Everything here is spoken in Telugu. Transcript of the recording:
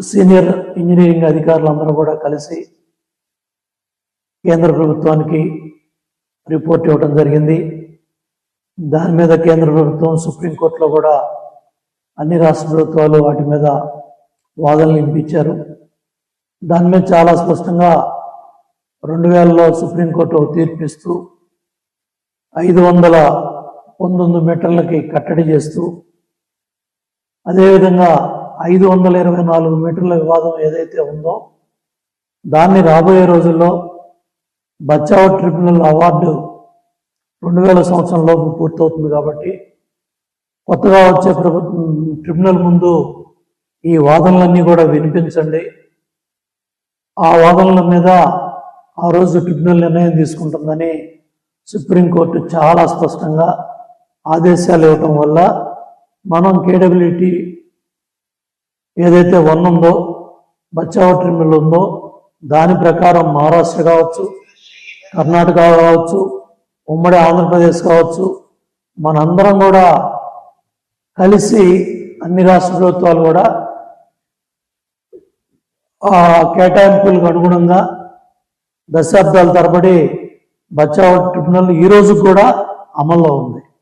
సీనియర్ ఇంజనీరింగ్ అధికారులందరూ కూడా కలిసి కేంద్ర ప్రభుత్వానికి రిపోర్ట్ ఇవ్వడం జరిగింది. దాని మీద కేంద్ర ప్రభుత్వం సుప్రీంకోర్టులో కూడా అన్ని రాష్ట్ర ప్రభుత్వాలు వాటి మీద వాదనలు వినిపించారు. దాని మీద చాలా స్పష్టంగా రెండు వేలలో సుప్రీంకోర్టు తీర్పిస్తూ ఐదు వందల పంతొమ్మిది మీటర్లకి కట్టడి చేస్తూ అదేవిధంగా ఐదు వందల ఇరవై నాలుగు మీటర్ల వివాదం ఏదైతే ఉందో దాన్ని రాబోయే రోజుల్లో బచ్చావ ట్రిబ్యునల్ అవార్డు రెండు వేల సంవత్సరంలోపు పూర్తవుతుంది కాబట్టి కొత్తగా వచ్చే ప్రభుత్వం ట్రిబ్యునల్ ముందు ఈ వాదనలన్నీ కూడా వినిపించండి. ఆ వాదనల మీద ఆ రోజు ట్రిబ్యునల్ నిర్ణయం తీసుకుంటుందని సుప్రీంకోర్టు చాలా స్పష్టంగా ఆదేశాలు ఇవ్వటం వల్ల మనం కేడబ్ల్యూటీ ఏదైతే వన్ ఉందో బచావ ట్రిబ్యునల్ ఉందో దాని ప్రకారం మహారాష్ట్ర కావచ్చు కర్ణాటక కావచ్చు ఉమ్మడి ఆంధ్రప్రదేశ్ కావచ్చు మనందరం కూడా కలిసి అన్ని రాష్ట్ర ప్రభుత్వాలు కూడా ఆ కేటాయింపులకు అనుగుణంగా దశాబ్దాల తరబడి బచావ్ ట్రిబ్యునల్ ఈ కూడా అమల్లో ఉంది.